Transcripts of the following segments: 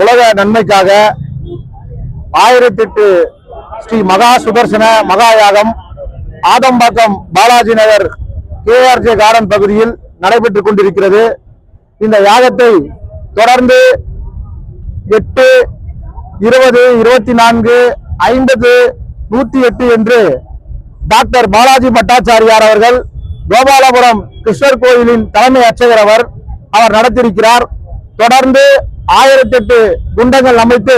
உலக நன்மைக்காக ஆயிரத்தி எட்டு ஸ்ரீ மகா சுதர்சன மகா யாகம் ஆதம்பாக்கம் பாலாஜி நகர் கேஆர்ஜே கார்டன் பகுதியில் நடைபெற்றுக் கொண்டிருக்கிறது. இந்த யாகத்தை தொடர்ந்து எட்டு இருபது இருபத்தி நான்கு ஐம்பது நூத்தி எட்டு என்று டாக்டர் பாலாஜி பட்டாச்சாரியார் அவர்கள் கோபாலபுரம் கிருஷ்ணர் கோயிலின் தலைமை அர்ச்சகர் அவர் அவர் நடத்தியிருக்கிறார். தொடர்ந்து ஆயிரத்தி எட்டு குண்டங்கள் அமைத்து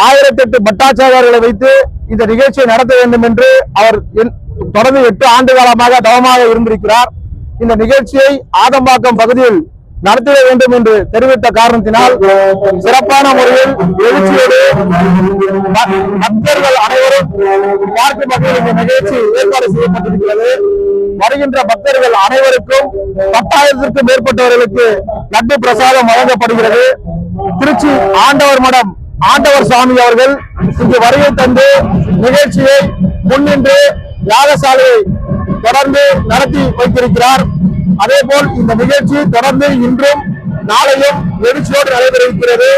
ஆயிரத்தி எட்டு பட்டாச்சாரியார்களை வைத்து இந்த நிகழ்ச்சியை நடத்த வேண்டும் என்று அவர் என்- தொடர்ந்து எட்டு ஆண்டு காலமாக தவமாக இருந்திருக்கிறார். இந்த நிகழ்ச்சியை ஆதம்பாக்கம் பகுதியில் நடத்திட வேண்டும் என்று தெரிவித்த காரணத்தினால் சிறப்பான முறையில் எழுச்சியோடு பக்தர்கள் அனைவரும் பார்க்கும் வகையில் இந்த நிகழ்ச்சி ஏற்பாடு செய்யப்பட்டிருக்கிறது. வருகின்ற பக்தர்கள் அனைவருக்கும் பத்தாயிரத்திற்கும் மேற்பட்டவர்களுக்கு லட்டு பிரசாதம் வழங்கப்படுகிறது. திருச்சி ஆண்டவர் மடம் ஆண்டவர் சுவாமி அவர்கள் இங்கு வருகை தந்து நிகழ்ச்சியை முன்னின்று யாகசாலையை தொடர்ந்து நடத்தி வைத்திருக்கிறார். அதே போல் இந்த நிகழ்ச்சி தொடர்ந்து இன்றும் நாளையும் எழுச்சியோடு நடைபெற இருக்கிறது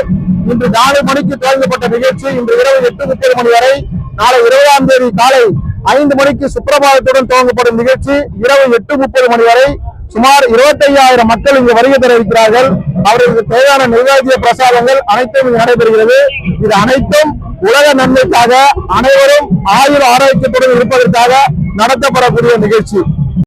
இன்று நாலு மணிக்கு துவங்கப்பட்ட நிகழ்ச்சி. இன்று இரவு எட்டு முப்பது மணி வரை நாளை இருபதாம் தேதி காலை ஐந்து மணிக்கு சுப்பிரபாதத்துடன் துவங்கப்படும் நிகழ்ச்சி. இரவு எட்டு முப்பது மணி வரை சுமார் 25000 மக்கள் இங்கு வருகை தர இருக்கிறார்கள் அவர்களுக்கு தேவையான நிர்வாகிய பிரசாதங்கள் அனைத்தும் இங்கு நடைபெறுகிறது. இது அனைத்தும் உலக நன்மைக்காக அனைவரும் ஆயுள் ஆரோக்கியத்துடன் இருப்பதற்காக நடத்தப்படக்கூடிய நிகழ்ச்சி.